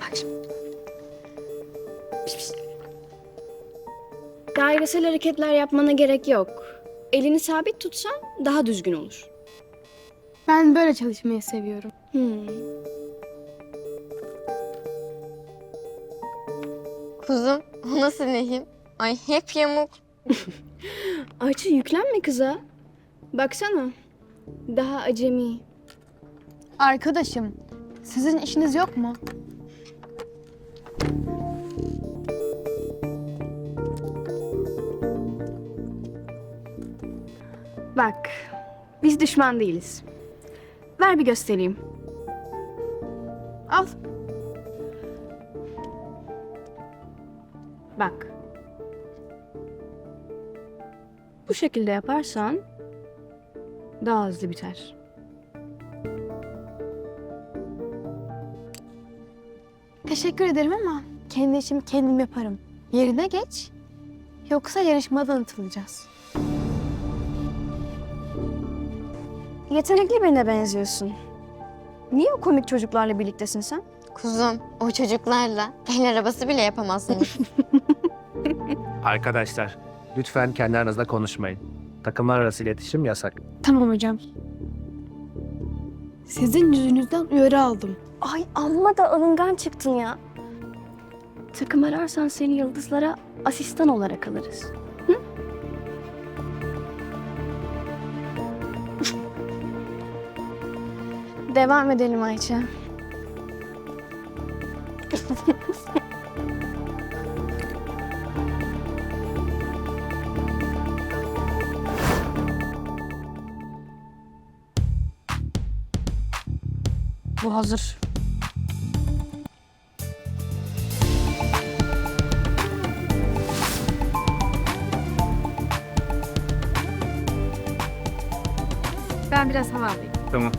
Bak şimdi. Piş şey. piş. Dairesel hareketler yapmana gerek yok. Elini sabit tutsan daha düzgün olur. Ben böyle çalışmayı seviyorum. Hmm. Kuzum o nasıl lehim? Ay hep yamuk. Ayça yüklenme kıza. Baksana. Daha acemi. Arkadaşım, sizin işiniz yok mu? Bak, biz düşman değiliz. Ver bir göstereyim. Al. Bak. Bu şekilde yaparsan daha hızlı biter. Teşekkür ederim ama kendi işimi kendim yaparım. Yerine geç. Yoksa yarışmadan atılacağız. Yetenekli birine benziyorsun. Niye o komik çocuklarla birliktesin sen? Kuzum o çocuklarla el arabası bile yapamazsınız. Arkadaşlar, lütfen kendi aranızda konuşmayın. Takımlar arası iletişim yasak. Tamam hocam. Sizin yüzünüzden uyarı aldım. Ay amma da alıngan çıktın ya. Takım ararsan seni yıldızlara asistan olarak alırız. Hı? Devam edelim Ayça. Bu hazır. Ben biraz hava alayım. Tamam.